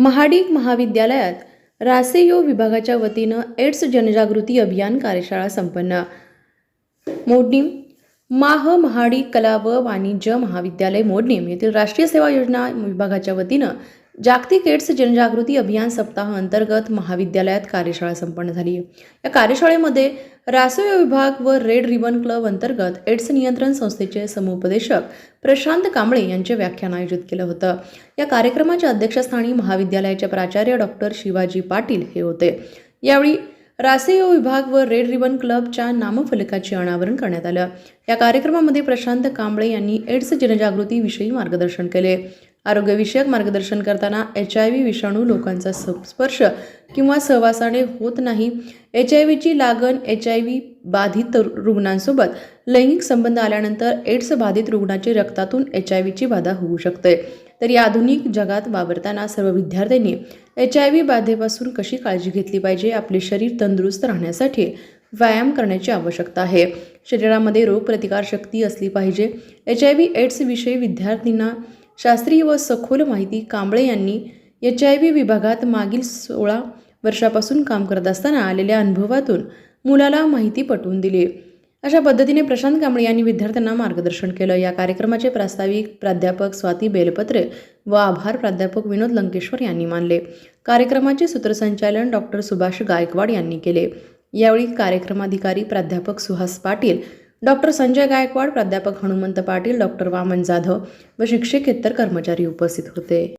महाडिक महाविद्यालयात रासेयो विभागाच्या वतीनं एड्स जनजागृती अभियान कार्यशाळा संपन्न. मोडणीम माह महाडी कला व वाणिज्य महाविद्यालय मोडणीम येथील राष्ट्रीय सेवा योजना विभागाच्या वतीनं जागतिक एड्स जनजागृती अभियान सप्ताह अंतर्गत महाविद्यालयात कार्यशाळा संपन्न झाली. या कार्यशाळेमध्ये रासोय विभाग व रेड रिबन क्लब अंतर्गत एड्स नियंत्रण संस्थेचे समुपदेशक प्रशांत कांबळे यांचे व्याख्यान आयोजित केलं होतं. या कार्यक्रमाच्या अध्यक्षस्थानी महाविद्यालयाचे प्राचार्य डॉक्टर शिवाजी पाटील हे होते. यावेळी रासेयो विभाग व रेड रिबन क्लबच्या नामफलकाचे अनावरण करण्यात आलं. या कार्यक्रमामध्ये प्रशांत कांबळे यांनी एड्स जनजागृतीविषयी मार्गदर्शन केले. आरोग्यविषयक मार्गदर्शन करताना एच आय व्ही विषाणू लोकांचा संस्पर्श किंवा सहवासाने होत नाही. एच आय व्हीची लागण एच आय व्ही बाधित रुग्णांसोबत लैंगिक संबंध आल्यानंतर एड्स बाधित रुग्णाची रक्तातून एच आय व्हीची बाधा होऊ शकते. तर या आधुनिक जगात वावरताना सर्व विद्यार्थ्यांनी एच आय व्ही बाधेपासून कशी काळजी घेतली पाहिजे? आपले शरीर तंदुरुस्त राहण्यासाठी व्यायाम करण्याची आवश्यकता आहे. शरीरामध्ये रोगप्रतिकारशक्ती असली पाहिजे. एच आय व्ही एड्सविषयी विद्यार्थ्यांना शास्त्रीय व सखोल माहिती कांबळे यांनी एच आय व्ही विभागात मागील सोळा वर्षापासून काम करत असताना आलेल्या अनुभवातून मुलाला माहिती पटवून दिली. अशा पद्धतीने प्रशांत कांबळे यांनी विद्यार्थ्यांना मार्गदर्शन केलं. या कार्यक्रमाचे प्रास्ताविक प्राध्यापक स्वाती बेलपत्रे व आभार प्राध्यापक विनोद लंकेश्वर यांनी मानले. कार्यक्रमाचे सूत्रसंचालन डॉक्टर सुभाष गायकवाड यांनी केले. यावेळी कार्यक्रमाधिकारी प्राध्यापक सुहास पाटील डॉक्टर संजय गायकवाड प्राध्यापक हनुमंत पाटील डॉक्टर वामन जाधव व शिक्षकेतर कर्मचारी उपस्थित होते.